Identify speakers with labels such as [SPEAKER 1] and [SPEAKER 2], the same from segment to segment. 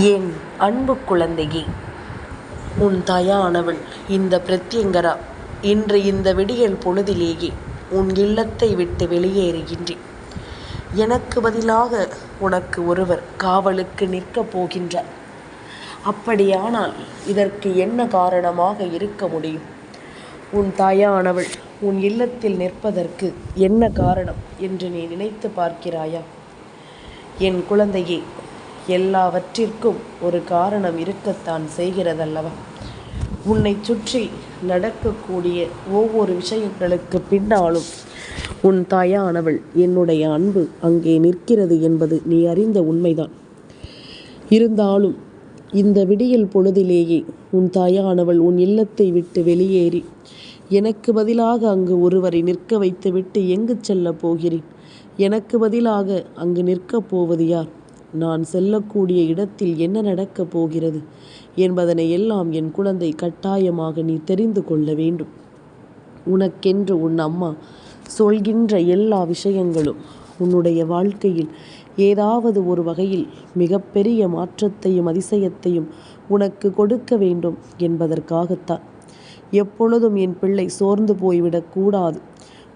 [SPEAKER 1] என் அன்பு குழந்தையே? உன் தாயானவள் இந்த பிரத்யங்கரா இன்று இந்த விடியல் பொழுதிலேயே உன் இல்லத்தை விட்டு வெளியேறுகின்றேன். எனக்கு பதிலாக உனக்கு ஒருவர் காவலுக்கு நிற்கப் போகின்றார். அப்படியானால் இதற்கு என்ன காரணமாக இருக்க முடியும்? உன் தாயானவள் உன் இல்லத்தில் நிற்பதற்கு என்ன காரணம் என்று நீ நினைத்து பார்க்கிறாயா? என் குழந்தையே எல்லாவற்றிற்கும் ஒரு காரணம் இருக்கத்தான் செய்கிறதல்லவா? உன்னை சுற்றி நடக்கக்கூடிய ஒவ்வொரு விஷயங்களுக்கு பின்னாலும் உன் தாயானவள் என்னுடைய அன்பு அங்கே நிற்கிறது என்பது நீ அறிந்த உண்மைதான். இருந்தாலும் இந்த விடியல் பொழுதிலேயே உன் தாயானவள் உன் இல்லத்தை விட்டு வெளியேறி எனக்கு பதிலாக அங்கு ஒருவரை நிற்க வைத்துவிட்டு எங்கு செல்லப் போகிறேன்? எனக்கு பதிலாக அங்கு நிற்கப் போவது யார்? நான் செல்லக்கூடிய இடத்தில் என்ன நடக்கப் போகிறது என்பதனை எல்லாம் என் குழந்தை கட்டாயமாக நீ தெரிந்து கொள்ள வேண்டும். உனக்கென்று உன் அம்மா சொல்கின்ற எல்லா விஷயங்களும் உன்னுடைய வாழ்க்கையில் ஏதாவது ஒரு வகையில் மிகப்பெரிய மாற்றத்தையும் அதிசயத்தையும் உனக்கு கொடுக்க வேண்டும் என்பதற்காகத்தான். எப்பொழுதும் என் பிள்ளை சோர்ந்து போய்விடக்கூடாது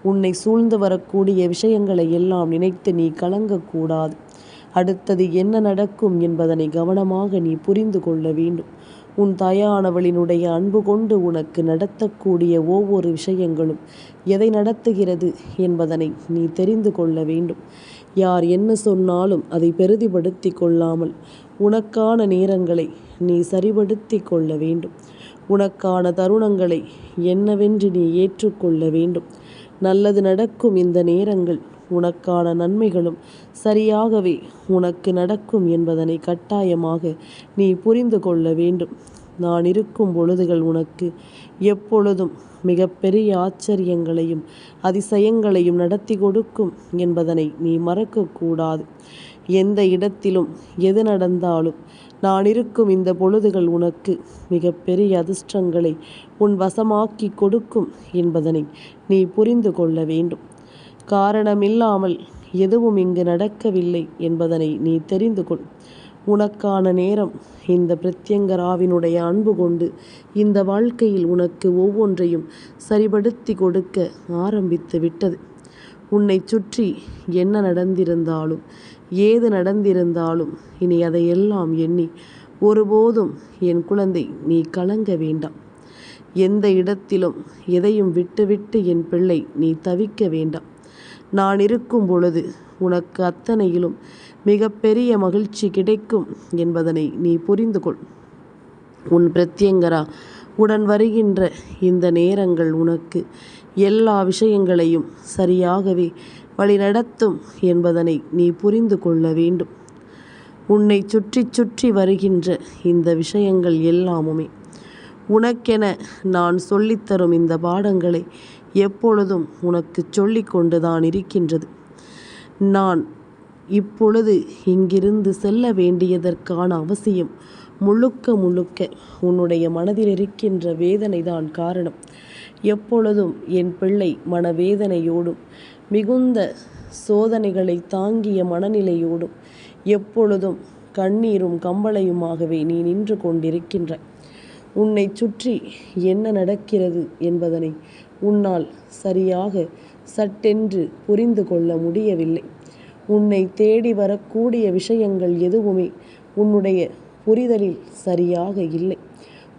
[SPEAKER 1] உன்னை சூழ்ந்து வரக்கூடிய விஷயங்களை எல்லாம் நினைத்து நீ கலங்கக்கூடாது அடுத்தது என்ன நடக்கும் என்பதனை கவனமாக நீ புரிந்து கொள்ள வேண்டும். உன் தாயானவளினுடைய அன்பு கொண்டு உனக்கு நடத்தக்கூடிய ஒவ்வொரு விஷயங்களும் எதை நடத்துகிறது என்பதனை நீ தெரிந்து கொள்ள வேண்டும். யார் என்ன சொன்னாலும் அதை பெரிதிப்படுத்தி கொள்ளாமல் உனக்கான நேரங்களை நீ சரிபடுத்தி கொள்ள வேண்டும். உனக்கான தருணங்களை என்னவென்று நீ ஏற்றுக்கொள்ள வேண்டும். நல்லது நடக்கும் இந்த நேரங்கள் உனக்கான நன்மைகளும் சரியாகவே உனக்கு நடக்கும் என்பதனை கட்டாயமாக நீ புரிந்து கொள்ள வேண்டும். நான் இருக்கும் பொழுதுகள் உனக்கு எப்பொழுதும் மிகப்பெரிய ஆச்சரியங்களையும் அதிசயங்களையும் நடத்தி கொடுக்கும் என்பதனை நீ மறக்கக்கூடாது. எந்த இடத்திலும் எது நடந்தாலும் நான் இருக்கும் இந்த பொழுதுகள் உனக்கு மிகப்பெரிய அதிர்ஷ்டங்களை உன் வசமாக்கி கொடுக்கும் என்பதனை நீ புரிந்து கொள்ள வேண்டும். காரணமில்லாமல் எதுவும் இங்கு நடக்கவில்லை என்பதனை நீ தெரிந்து கொள். உனக்கான நேரம் இந்த பிரத்யங்கராவினுடைய அன்பு கொண்டு இந்த வாழ்க்கையில் உனக்கு ஒவ்வொன்றையும் சரிபடுத்தி கொடுக்க ஆரம்பித்து விட்டது. உன்னை சுற்றி என்ன நடந்திருந்தாலும் ஏது நடந்திருந்தாலும் இனி அதையெல்லாம் எண்ணி ஒருபோதும் என் குழந்தை நீ கலங்க வேண்டாம். எந்த இடத்திலும் எதையும் விட்டுவிட்டு என் பிள்ளை நீ தவிக்க வேண்டாம். நான் இருக்கும் பொழுது உனக்கு அத்தனையிலும் மிகப்பெரிய மகிழ்ச்சி கிடைக்கும் என்பதனை நீ புரிந்து கொள். உன் பிரத்யங்கரா உடன் வருகின்ற இந்த நேரங்கள் உனக்கு எல்லா விஷயங்களையும் சரியாகவே வழிநடத்தும் என்பதனை நீ புரிந்து கொள்ள வேண்டும். உன்னை சுற்றி சுற்றி வருகின்ற இந்த விஷயங்கள் எல்லாமுமே உனக்கென நான் சொல்லித்தரும் இந்த பாடங்களை எப்பொழுதும் உனக்கு சொல்லிக்கொண்டுதான் இருக்கின்றது. நான் இப்பொழுது இங்கிருந்து செல்ல வேண்டியதற்கான அவசியம் முழுக்க முழுக்க உன்னுடைய மனதில் இருக்கின்ற வேதனைதான் காரணம். எப்பொழுதும் என் பிள்ளை மனவேதனையோடும் மிகுந்த சோதனைகளை தாங்கிய மனநிலையோடும் எப்பொழுதும் கண்ணீரும் கம்பளையுமாகவே நீ நின்று கொண்டிருக்கின்ற உன்னை சுற்றி என்ன நடக்கிறது என்பதனை உன்னால் சரியாக சட்டென்று புரிந்து கொள்ள முடியவில்லை. உன்னை தேடி வரக்கூடிய விஷயங்கள் எதுவுமே உன்னுடைய புரிதலில் சரியாக இல்லை.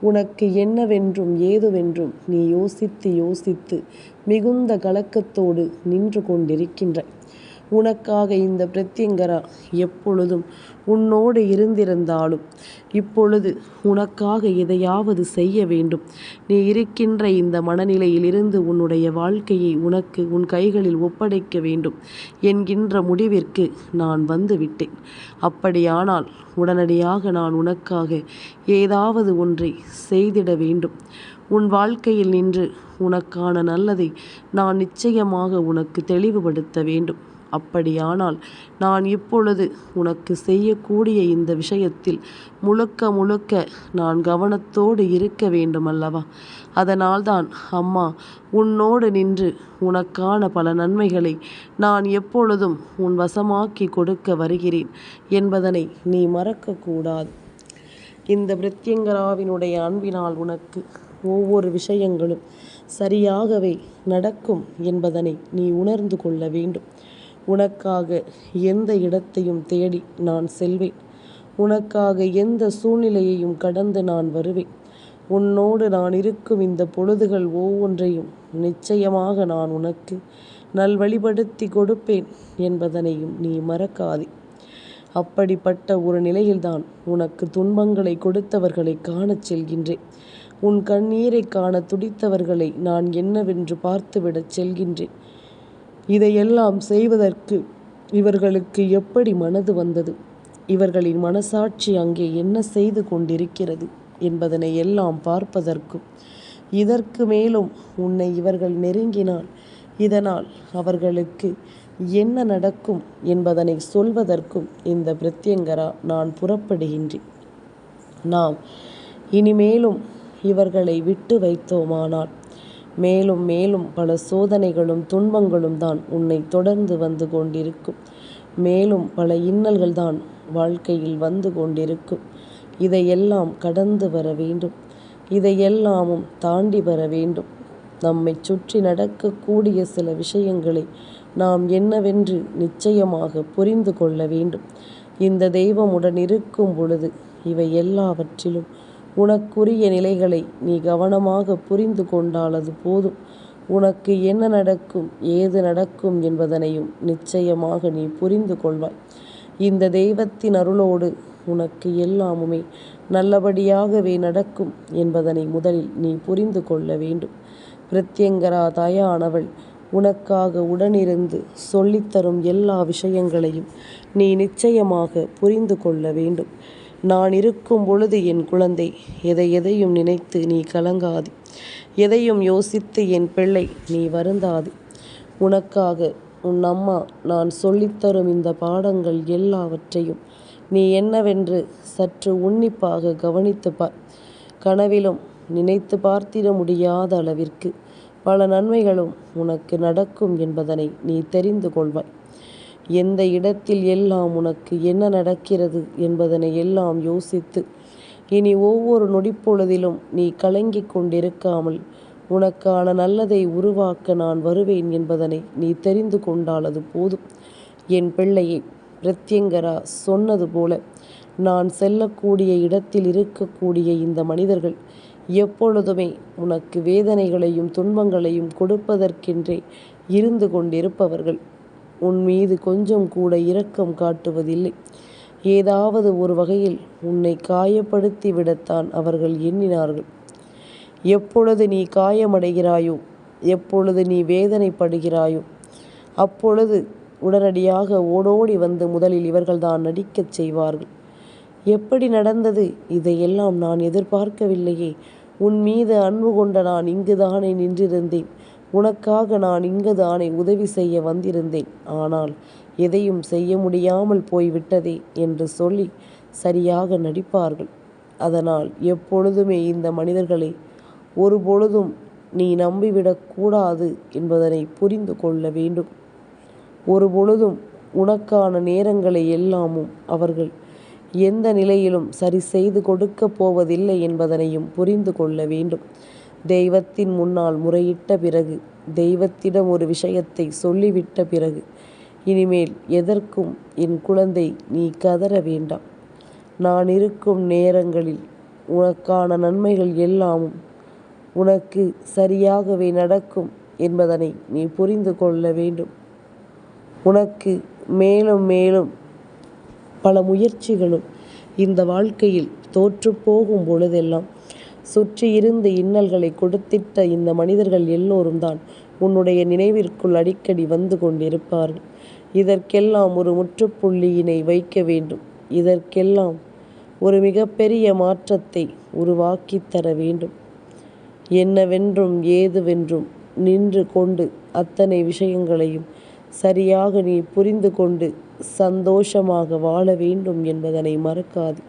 [SPEAKER 1] உனக்கு என்னவென்றும் ஏதுவென்றும் நீ யோசித்து யோசித்து மிகுந்த கலக்கத்தோடு நின்று கொண்டிருக்கின்ற உனக்காக இந்த பிரத்யங்கரா எப்பொழுதும் உன்னோடு இருந்திருந்தாலும் இப்பொழுது உனக்காக எதையாவது செய்ய வேண்டும். நீ இருக்கின்ற இந்த மனநிலையிலிருந்து உன்னுடைய வாழ்க்கையை உனக்கு உன் கைகளில் ஒப்படைக்க வேண்டும் என்கின்ற முடிவிற்கு நான் வந்துவிட்டேன். அப்படியானால் உடனடியாக நான் உனக்காக ஏதாவது ஒன்றை செய்திட வேண்டும். உன் வாழ்க்கையில் நின்று உனக்கான நல்லதை நான் நிச்சயமாக உனக்கு தெளிவுபடுத்த வேண்டும். அப்படியானால் நான் இப்பொழுது உனக்கு செய்யக்கூடிய இந்த விஷயத்தில் முழுக்க முழுக்க நான் கவனத்தோடு இருக்க வேண்டுமல்லவா? அதனால்தான் அம்மா உன்னோடு நின்று உனக்கான பல நன்மைகளை நான் எப்பொழுதும் உன் வசமாக்கி கொடுக்க வருகிறேன் என்பதனை நீ மறக்கக்கூடாது. இந்த பிரத்யங்கராவினுடைய அன்பினால் உனக்கு ஒவ்வொரு விஷயங்களும் சரியாகவே நடக்கும் என்பதனை நீ உணர்ந்து கொள்ள வேண்டும். உனக்காக எந்த இடத்தையும் தேடி நான் செல்வேன். உனக்காக எந்த சூழ்நிலையையும் கடந்து நான் வருவேன். உன்னோடு நான் இருக்கும் இந்த பொழுதுகள் ஒவ்வொன்றையும் நிச்சயமாக நான் உனக்கு நல்வழிப்படுத்தி கொடுப்பேன் என்பதனையும் நீ மறக்காதே. அப்படிப்பட்ட ஒரு நிலையில்தான் உனக்கு துன்பங்களை கொடுத்தவர்களை காணச் செல்கின்றேன். உன் கண்ணீரை காண துடித்தவர்களை நான் என்னவென்று பார்த்துவிடச் செல்கின்றேன். இதையெல்லாம் செய்வதற்கு இவர்களுக்கு எப்படி மனது வந்தது? இவர்களின் மனசாட்சி அங்கே என்ன செய்து கொண்டிருக்கிறது என்பதனை எல்லாம் பார்ப்பதற்கும் இதற்கு மேலும் உன்னை இவர்கள் நெருங்கினால் இதனால் அவர்களுக்கு என்ன நடக்கும் என்பதனை சொல்வதற்கும் இந்த பிரத்யங்கரா நான் புறப்படுகின்றேன். நாம் இனிமேலும் இவர்களை விட்டு வைத்தோமானால் மேலும் மேலும் பல சோதனைகளும் துன்பங்களும் தான் உன்னை தொடர்ந்து வந்து கொண்டிருக்கும். மேலும் பல இன்னல்கள் தான் வாழ்க்கையில் வந்து கொண்டிருக்கும். இதையெல்லாம் கடந்து வர வேண்டும். இதையெல்லாமும் தாண்டி வர வேண்டும். நம்மை சுற்றி நடக்கக்கூடிய சில விஷயங்களை நாம் என்னவென்று நிச்சயமாக புரிந்து கொள்ள வேண்டும். இந்த தெய்வமுடன் இருக்கும் பொழுது இவை எல்லாவற்றிலும் உனக்குரிய நிலைகளை நீ கவனமாக புரிந்து கொண்டால் அது போதும். உனக்கு என்ன நடக்கும் ஏது நடக்கும் என்பதனையும் நிச்சயமாக நீ புரிந்து கொள்வாய். இந்த தெய்வத்தின் அருளோடு உனக்கு எல்லாமுமே நல்லபடியாகவே நடக்கும் என்பதனை முதலில் நீ புரிந்து கொள்ள வேண்டும். பிரத்யங்கரா தாயானவள் உனக்காக உடனிருந்து சொல்லித்தரும் எல்லா விஷயங்களையும் நீ நிச்சயமாக புரிந்து கொள்ள வேண்டும். நான் இருக்கும் பொழுது என் குழந்தை. எதை எதையும் நினைத்து நீ கலங்காது. எதையும் யோசித்து என் பிள்ளை நீ வருந்தாது. உனக்காக உன் அம்மா நான் சொல்லித்தரும் இந்த பாடங்கள் எல்லாவற்றையும் நீ என்னவென்று சற்று உன்னிப்பாக கவனித்து பார் கனவிலும் நினைத்து பார்த்திட முடியாத அளவிற்கு பல நன்மைகளும் உனக்கு நடக்கும் என்பதனை நீ தெரிந்து கொள்வாய். எந்த இடத்தில் எல்லாம் உனக்கு என்ன நடக்கிறது என்பதனை எல்லாம் யோசித்து இனி ஒவ்வொரு நொடிப்பொழுதிலும் நீ கலங்கிக் கொண்டிருக்காமல் உனக்கான நல்லதை உருவாக்க நான் வருவேன் என்பதனை நீ தெரிந்து கொண்டால் அது போதும். என் பிள்ளையை பிரத்யங்கரா சொன்னது போல நான் செல்லக்கூடிய இடத்தில் இருக்கக்கூடிய இந்த மனிதர்கள் எப்பொழுதுமே உனக்கு வேதனைகளையும் துன்பங்களையும் கொடுப்பதற்கென்றே இருந்து கொண்டிருப்பவர்கள். உன் மீது கொஞ்சம் கூட இரக்கம் காட்டுவதில்லை. ஏதாவது ஒரு வகையில் உன்னை காயப்படுத்தி விடத்தான் அவர்கள் எண்ணினார்கள். எப்பொழுது நீ காயமடைகிறாயோ எப்பொழுது நீ வேதனைப்படுகிறாயோ அப்பொழுது உடனடியாக ஓடோடி வந்து முதலில் இவர்கள்தான் நடிக்கச் செய்வார்கள். எப்படி நடந்தது? இதையெல்லாம் நான் எதிர்பார்க்கவில்லையே. உன் மீது அன்பு கொண்ட நான் இங்குதானே நின்றிருந்தேன். உனக்காக நான் இங்குதானே உதவி செய்ய வந்திருந்தேன். ஆனால் எதையும் செய்ய முடியாமல் போய்விட்டதே என்று சொல்லி சரியாக நடிப்பார்கள். அதனால் எப்பொழுதுமே இந்த மனிதர்களை ஒரு பொழுதும் நீ நம்பிவிடக்கூடாது என்பதனை புரிந்து கொள்ள வேண்டும். ஒரு பொழுதும் உனக்கான நேரங்களை எல்லாமும் அவர்கள் எந்த நிலையிலும் சரி செய்து கொடுக்கப் போவதில்லை என்பதனையும் புரிந்து கொள்ள வேண்டும். தெய்வத்தின் முன்னால் முறையிட்ட பிறகு தெய்வத்திடம் ஒரு விஷயத்தை சொல்லிவிட்ட பிறகு இனிமேல் எதற்கும் என் குழந்தை நீ கதற வேண்டாம். நான் இருக்கும் நேரங்களில் உனக்கான நன்மைகள் எல்லாமும் உனக்கு சரியாகவே நடக்கும் என்பதனை நீ புரிந்து கொள்ள வேண்டும். உனக்கு மேலும் மேலும் பல முயற்சிகளும் இந்த வாழ்க்கையில் தோற்று போகும் பொழுதெல்லாம் சுற்றி இருந்து இன்னல்களை கொடுத்திட்ட இந்த மனிதர்கள் எல்லோரும் தான் உன்னுடைய நினைவிற்குள் அடிக்கடி வந்து கொண்டிருப்பார்கள். இதற்கெல்லாம் ஒரு முற்றுப்புள்ளியினை வைக்க வேண்டும். இதற்கெல்லாம் ஒரு மிகப்பெரிய மாற்றத்தை உருவாக்கி தர வேண்டும். என்னவென்றும் ஏதுவென்றும் நின்று கொண்டு அத்தனை விஷயங்களையும் சரியாக நீ புரிந்து கொண்டு சந்தோஷமாக வாழ வேண்டும் என்பதனை மறக்காது.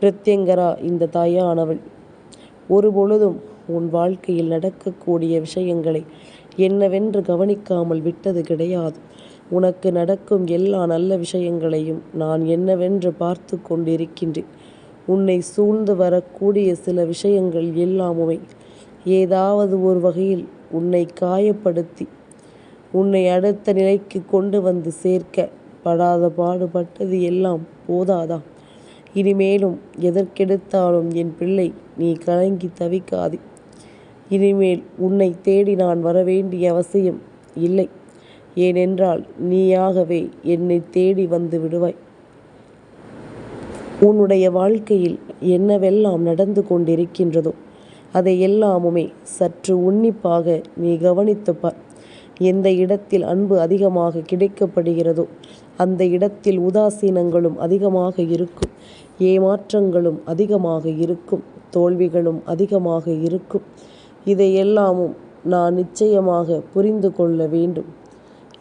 [SPEAKER 1] பிரத்யங்கரா இந்த தாயானவள். ஒரு பொழுதும் உன் வாழ்க்கையில் நடக்கக்கூடிய விஷயங்களை என்னவென்று கவனிக்காமல் விட்டது கிடையாது. உனக்கு நடக்கும் எல்லா நல்ல விஷயங்களையும் நான் என்னவென்று பார்த்து கொண்டிருக்கின்றேன். உன்னை சூழ்ந்து வரக்கூடிய சில விஷயங்கள் எல்லாமுமே ஏதாவது ஒரு வகையில் உன்னை காயப்படுத்தி உன்னை அடுத்த நிலைக்கு கொண்டு வந்து சேர்க்க படாத பாடுபட்டது எல்லாம் போதாதா? இனிமேலும் எதற்கெடுத்தாலும் என் பிள்ளை நீ கலங்கி தவிக்காதே. இனிமேல் உன்னை தேடி நான் வரவேண்டிய அவசியம் இல்லை. ஏனென்றால் நீயாகவே என்னை தேடி வந்து விடுவாய். உன்னுடைய வாழ்க்கையில் என்னவெல்லாம் நடந்து கொண்டிருக்கின்றதோ அதை எல்லாமுமே சற்று உன்னிப்பாக நீ கவனித்துப்பார். எந்த இடத்தில் அன்பு அதிகமாக கிடைக்கப்படுகிறதோ அந்த இடத்தில் உதாசீனங்களும் அதிகமாக இருக்கும். ஏமாற்றங்களும் அதிகமாக இருக்கும் தோல்விகளும் அதிகமாக இருக்கும். இதையெல்லாமும் நான் நிச்சயமாக புரிந்து கொள்ள வேண்டும்.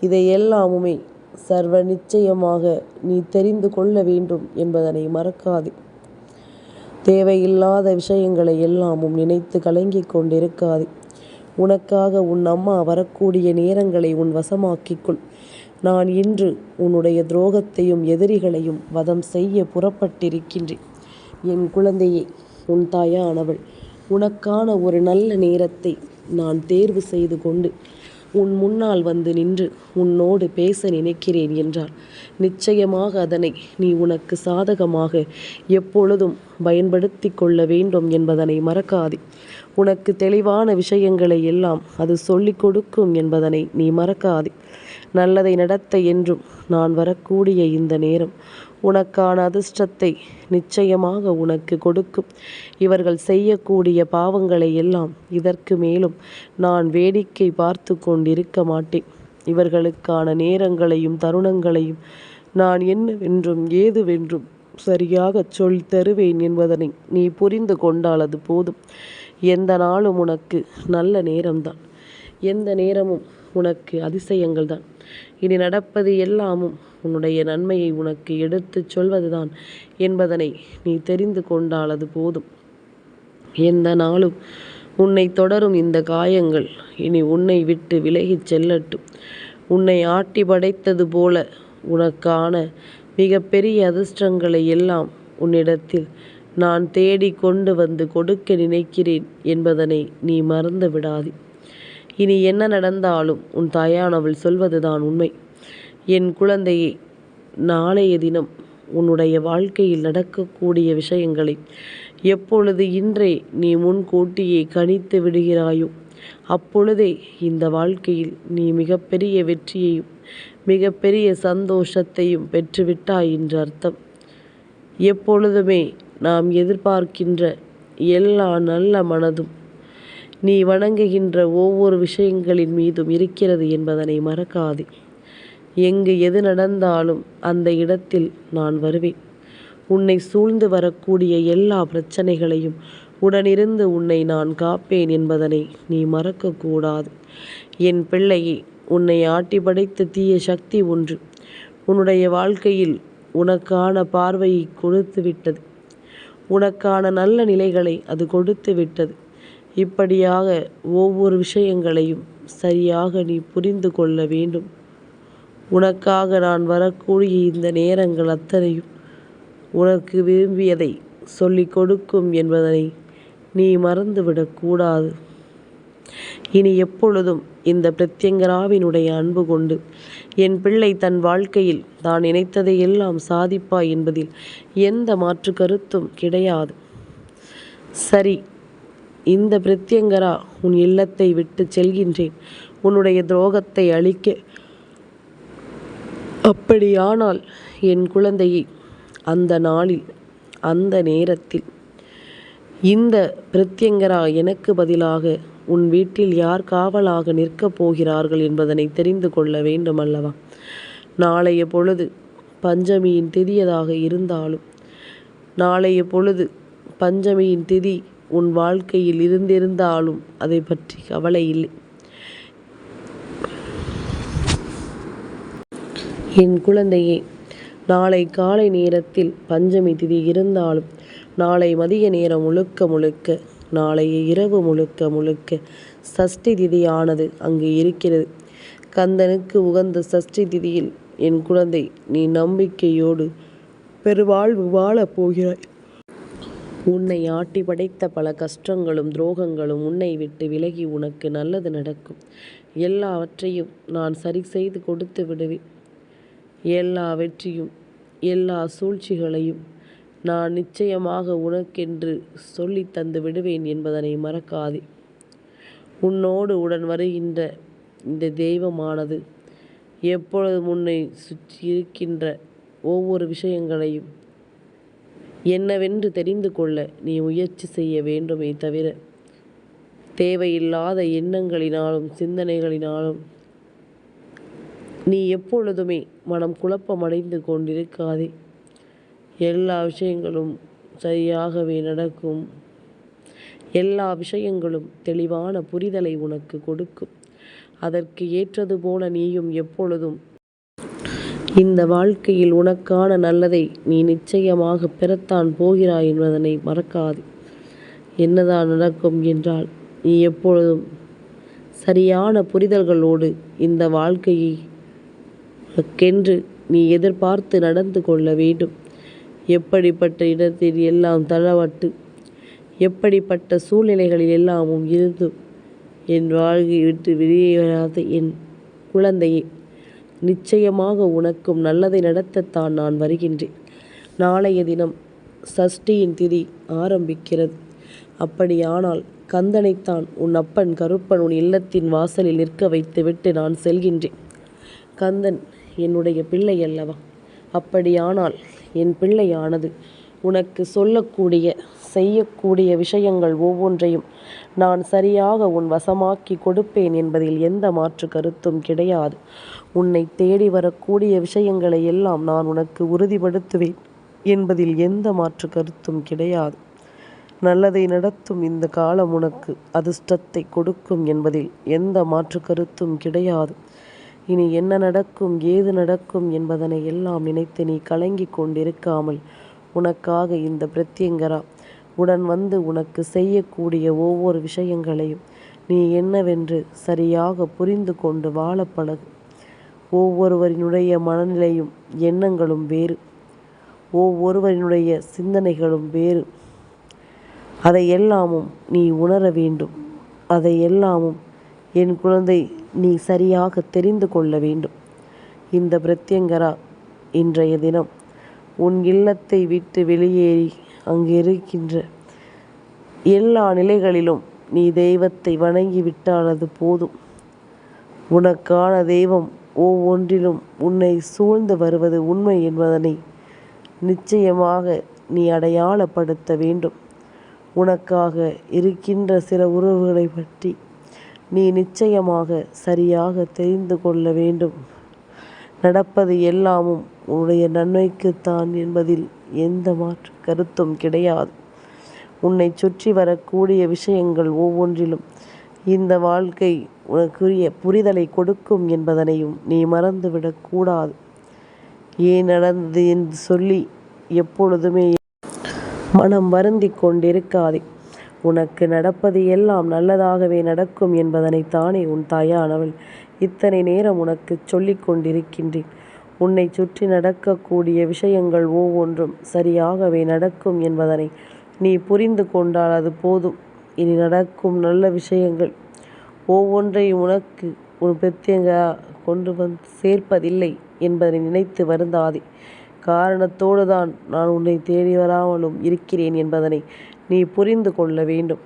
[SPEAKER 1] இதையெல்லாமுமே சர்வ நிச்சயமாக நீ தெரிந்து கொள்ள வேண்டும் என்பதனை மறக்காதே. தேவையில்லாத விஷயங்களை எல்லாமும் நினைத்து கலங்கிக் கொண்டிருக்காதே. உனக்காக உன் அம்மா வரக்கூடிய நேரங்களை உன் வசமாக்கிக்கொள் நான் இன்று உன்னுடைய துரோகத்தையும் எதிரிகளையும் வதம் செய்ய புறப்பட்டிருக்கின்றேன். என் குழந்தையே உன் தாயானவள் உனக்கான ஒரு நல்ல நேரத்தை நான் தேர்வு செய்து கொண்டு உன் முன்னால் வந்து நின்று உன்னோடு பேச நினைக்கிறேன் என்றால் நிச்சயமாக அதனை நீ உனக்கு சாதகமாக எப்பொழுதும் பயன்படுத்தி கொள்ள வேண்டும் என்பதனை மறக்காதே. உனக்கு தெளிவான விஷயங்களை எல்லாம் அது சொல்லிக் கொடுக்கும் என்பதனை நீ மறக்காதே. நல்லதை நடத்த என்றும் நான் வரக்கூடிய இந்த நேரம் உனக்கான அதிர்ஷ்டத்தை நிச்சயமாக உனக்கு கொடுக்கும். இவர்கள் செய்யக்கூடிய பாவங்களை எல்லாம் இதற்கு மேலும் நான் வேடிக்கை பார்த்து கொண்டிருக்க மாட்டேன். இவர்களுக்கான நேரங்களையும் தருணங்களையும் நான் என்னவென்றும் ஏதுவென்றும் சரியாக சொல் தருவேன் என்பதனை நீ புரிந்து கொண்டால் அது போதும். எந்த நாளும் உனக்கு நல்ல நேரம்தான். எந்த நேரமும் உனக்கு அதிசயங்கள் தான் இனி நடப்பது எல்லாமும் உன்னுடைய நன்மையை உனக்கு எடுத்துச் சொல்வதுதான் என்பதனை நீ தெரிந்து கொண்டால் அது போதும். எந்த நாளும் உன்னை தொடரும் இந்த காயங்கள். இனி உன்னை விட்டு விலகிச் செல்லட்டும். உன்னை ஆட்டி படைத்தது போல உனக்கான மிகப்பெரிய அதிர்ஷ்டங்களை எல்லாம் உன்னிடத்தில் நான் தேடி கொண்டு வந்து கொடுக்க நினைக்கிறேன் என்பதனை நீ மறந்து விடாதே. இனி என்ன நடந்தாலும் உன் தாயானவள் சொல்வதுதான் உண்மை. என் குழந்தையை நாளைய தினம் உன்னுடைய வாழ்க்கையில் நடக்கக்கூடிய விஷயங்களை எப்பொழுது இன்றே நீ முன்கூட்டியே கணித்து விடுகிறாயோ அப்பொழுதே இந்த வாழ்க்கையில் நீ மிகப்பெரிய வெற்றியையும் மிகப்பெரிய சந்தோஷத்தையும் பெற்றுவிட்டாய் என்று அர்த்தம். எப்பொழுதுமே நாம் எதிர்பார்க்கின்ற எல்லா நல்ல மனதும் நீ வணங்குகின்ற ஒவ்வொரு விஷயங்களின் மீதும் இருக்கிறது என்பதனை மறக்காதே. எங்கு எது நடந்தாலும் அந்த இடத்தில் நான் வருவேன். உன்னை சூழ்ந்து வரக்கூடிய எல்லா பிரச்சனைகளையும் உடனிருந்து உன்னை நான் காப்பேன் என்பதனை நீ மறக்கக்கூடாது. என் பிள்ளையே உன்னை ஆட்டி படைத்த தீய சக்தி ஒன்று உன்னுடைய வாழ்க்கையில் உனக்கான பார்வையை கொடுத்து விட்டது உனக்கான நல்ல நிலைகளை அது கொடுத்து விட்டது. இப்படியாக ஒவ்வொரு விஷயங்களையும் சரியாக நீ புரிந்து கொள்ள வேண்டும். உனக்காக நான் வரக்கூடிய இந்த நேரங்கள் அத்தனையும் உனக்கு விரும்பியதை சொல்லிக் கொடுக்கும் என்பதனை நீ மறந்துவிடக்கூடாது இனி எப்பொழுதும் இந்த பிரத்யங்கராவினுடைய அன்பு கொண்டு என் பிள்ளை தன் வாழ்க்கையில் தான் நினைத்ததை எல்லாம் சாதிப்பாய் என்பதில் எந்த மாற்று கருத்தும் கிடையாது. சரி இந்த பிரத்யங்கரா உன் இல்லத்தை விட்டு செல்கின்றேன். உன்னுடைய துரோகத்தை அழிக்க அப்படியானால் என் குழந்தையை அந்த நாளில் அந்த நேரத்தில் இந்த பிரத்யங்கரா எனக்கு பதிலாக உன் வீட்டில் யார் காவலாக நிற்கப் போகிறார்கள் என்பதனை தெரிந்து கொள்ள வேண்டும் அல்லவா நாளைய பொழுது பஞ்சமியின் திதியதாக இருந்தாலும் நாளைய பொழுது பஞ்சமியின் திதி உன் வாழ்க்கையில் இருந்திருந்தாலும் அதை பற்றி கவலை இல்லை. என் குழந்தையே நாளை காலை நேரத்தில் பஞ்சமி திதி இருந்தாலும் நாளை மதிய நேரம் முழுக்க முழுக்க நாளைய இரவு முழுக்க முழுக்க சஷ்டி திதியானது அங்கு இருக்கிறது. கந்தனுக்கு உகந்த சஷ்டி திதியில் என் குழந்தை நீ நம்பிக்கையோடு பெருவாழ்வு வாழப் போகிறாய். உன்னை ஆட்டி படைத்த பல கஷ்டங்களும் துரோகங்களும் உன்னை விட்டு விலகி உனக்கு நல்லது நடக்கும். எல்லாவற்றையும் நான் சரி செய்து கொடுத்து விடுவேன். எல்லா வெற்றியும் எல்லா சூழ்ச்சிகளையும் நான் நிச்சயமாக உனக்கென்று சொல்லித் தந்து விடுவேன் என்பதனை மறக்காதே. உன்னோடு உடன் வருகின்ற இந்த தெய்வமானது எப்பொழுதும் உன்னை சுற்றி இருக்கின்ற ஒவ்வொரு விஷயங்களையும் என்னவென்று தெரிந்து கொள்ள நீ முயற்சி செய்ய வேண்டுமே தவிர தேவையில்லாத எண்ணங்களினாலும் சிந்தனைகளினாலும் நீ எப்பொழுதுமே மனம் குழப்பமடைந்து கொண்டிருக்காதே. எல்லா விஷயங்களும் சரியாகவே நடக்கும். எல்லா விஷயங்களும் தெளிவான புரிதலை உனக்கு கொடுக்கும். அதற்கு ஏற்றது போல நீயும் எப்பொழுதும் இந்த வாழ்க்கையில் உனக்கான நல்லதை நீ நிச்சயமாக பெறத்தான் போகிறாய் என்பதனை மறக்காது. என்னதான் நடக்கும் என்றால் நீ எப்பொழுதும் சரியான புரிதல்களோடு இந்த வாழ்க்கையை உனக்கென்று நீ எதிர்பார்த்து நடந்து கொள்ள வேண்டும். எப்படிப்பட்ட இடத்தில் எல்லாம் தளவட்டு எப்படிப்பட்ட சூழ்நிலைகளில் எல்லாமும் இருந்து என் வாழ்க்கை விட்டு வெளியே வராத என் குழந்தையை நிச்சயமாக உனக்கும் நல்லதை நடத்தத்தான் நான் வருகின்றேன். நாளைய தினம் சஷ்டியின் திதி ஆரம்பிக்கிறது. அப்படியானால் கந்தனைத்தான் உன் அப்பன் கருப்பன் உன் இல்லத்தின் வாசலில் நிற்க வைத்துவிட்டு நான் செல்கின்றேன். கந்தன் என்னுடைய பிள்ளை அல்லவா? அப்படியானால் என் பிள்ளையானது. உனக்கு சொல்லக்கூடிய செய்யக்கூடிய விஷயங்கள் ஒவ்வொன்றையும் நான் சரியாக உன் வசமாக்கி கொடுப்பேன் என்பதில் எந்த மாற்று கருத்தும் கிடையாது. உன்னை தேடி வரக்கூடிய விஷயங்களை எல்லாம் நான் உனக்கு உறுதிப்படுத்துவேன் என்பதில் எந்த மாற்று கருத்தும் கிடையாது. நல்லதை நடத்தும் இந்த காலம் உனக்கு அதிர்ஷ்டத்தை கொடுக்கும் என்பதில் எந்த மாற்று கருத்தும் கிடையாது. இனி என்ன நடக்கும் ஏது நடக்கும் என்பதனை எல்லாம் நினைத்து நீ கலங்கிக் கொண்டிருக்காமல் உனக்காக இந்த பிரத்யங்கரா. உடன் வந்து உனக்கு செய்யக்கூடிய ஒவ்வொரு விஷயங்களையும் நீ என்னவென்று சரியாக புரிந்து கொண்டு வாழ பழகு. ஒவ்வொருவரினுடைய மனநிலையும் எண்ணங்களும் வேறு. ஒவ்வொருவரினுடைய சிந்தனைகளும் வேறு. அதை எல்லாமும் நீ உணர வேண்டும். அதை எல்லாமும் என் குழந்தை நீ சரியாக தெரிந்து கொள்ள வேண்டும். இந்த பிரத்யங்கரா இன்றைய தினம் உன் இல்லத்தை விட்டு வெளியேறி அங்கு இருக்கின்ற எல்லா நிலைகளிலும் நீ தெய்வத்தை வணங்கி விட்டானது போதும். உனக்கான தெய்வம் ஒவ்வொன்றிலும் உன்னை சூழ்ந்து வருவது உண்மை என்பதனை நிச்சயமாக நீ அடையாளப்படுத்த வேண்டும். உனக்காக இருக்கின்ற சில உறவுகளை பற்றி நீ நிச்சயமாக சரியாக தெரிந்து கொள்ள வேண்டும். நடப்பது எல்லாமும் உன்னுடைய நன்மைக்குத்தான் என்பதில் எந்த மாற்று கருத்தும் கிடையாது. உன்னை சுற்றி வரக்கூடிய விஷயங்கள் ஒவ்வொன்றிலும் இந்த வாழ்க்கை உனக்குரிய புரிதலை கொடுக்கும் என்பதனையும் நீ மறந்துவிடக்கூடாது ஏன் நடந்தது என்று சொல்லி எப்பொழுதுமே மனம் வருந்தி கொண்டிருக்காதே. உனக்கு நடப்பது எல்லாம் நல்லதாகவே நடக்கும் என்பதனை தானே உன் தாயானவள் இத்தனை நேரம் உனக்கு சொல்லிக் கொண்டிருக்கின்றேன். உன்னை சுற்றி நடக்கக்கூடிய விஷயங்கள் ஒவ்வொன்றும் சரியாகவே நடக்கும் என்பதனை நீ புரிந்து கொண்டால் அது போதும். இனி நடக்கும் நல்ல விஷயங்கள் ஒவ்வொன்றையும் உனக்கு உன் பிரத்யங்க கொண்டு வந்து சேர்ப்பதில்லை என்பதை நினைத்து வருந்தாதே. காரணத்தோடு தான் நான் உன்னை தேடி வராமலும் இருக்கிறேன் என்பதனை நீ புரிந்து கொள்ள வேண்டும்.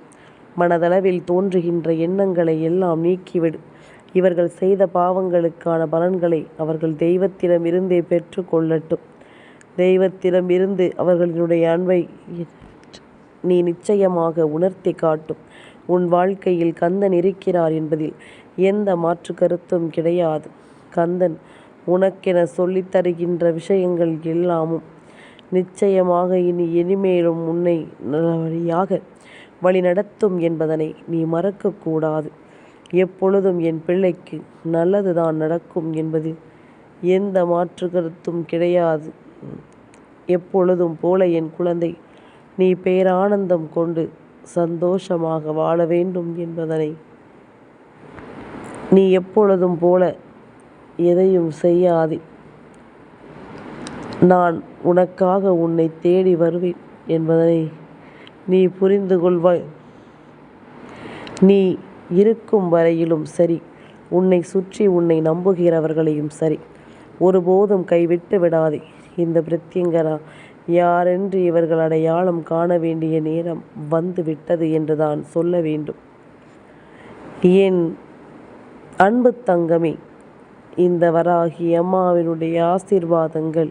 [SPEAKER 1] மனதளவில் தோன்றுகின்ற எண்ணங்களை எல்லாம் நீக்கிவிடு. இவர்கள் செய்த பாவங்களுக்கான பலன்களை அவர்கள் தெய்வத்திடமிருந்தே பெற்று கொள்ளட்டும். தெய்வத்திடமிருந்து அவர்களினுடைய அன்பை நீ நிச்சயமாக உணர்த்தி காட்டும். உன் வாழ்க்கையில் கந்தன் இருக்கிறார் என்பதில் எந்த மாற்று கருத்தும் கிடையாது. கந்தன் உனக்கென சொல்லித் தருகின்ற விஷயங்கள் எல்லாமும் நிச்சயமாக இனி இனிமேலும் உன்னை வழியாக வழிநடத்தும் என்பதனை நீ மறக்கக்கூடாது. எப்பொழுதும் என் பிள்ளைக்கு நல்லதுதான் நடக்கும் என்பதில் எந்த மாற்று கருத்தும் கிடையாது. எப்பொழுதும் போல என் குழந்தை நீ பேரானந்தம் கொண்டு சந்தோஷமாக வாழ வேண்டும் என்பதனை நீ எப்பொழுதும் போல எதையும் செய்யாதே. நான் உனக்காக உன்னை தேடி வருவேன் என்பதனை நீ புரிந்து கொள்வாய். நீ இருக்கும் வரையிலும் சரி. உன்னை சுற்றி உன்னை நம்புகிறவர்களையும் சரி. ஒருபோதும் கைவிட்டு விடாதே. இந்த பிரத்யங்கரா யாரென்று இவர்கள் அடையாளம் காண வேண்டிய நேரம் வந்து விட்டது என்று தான் சொல்ல வேண்டும். என் அன்பு தங்கமே இந்த வராகி அம்மாவினுடைய ஆசீர்வாதங்கள்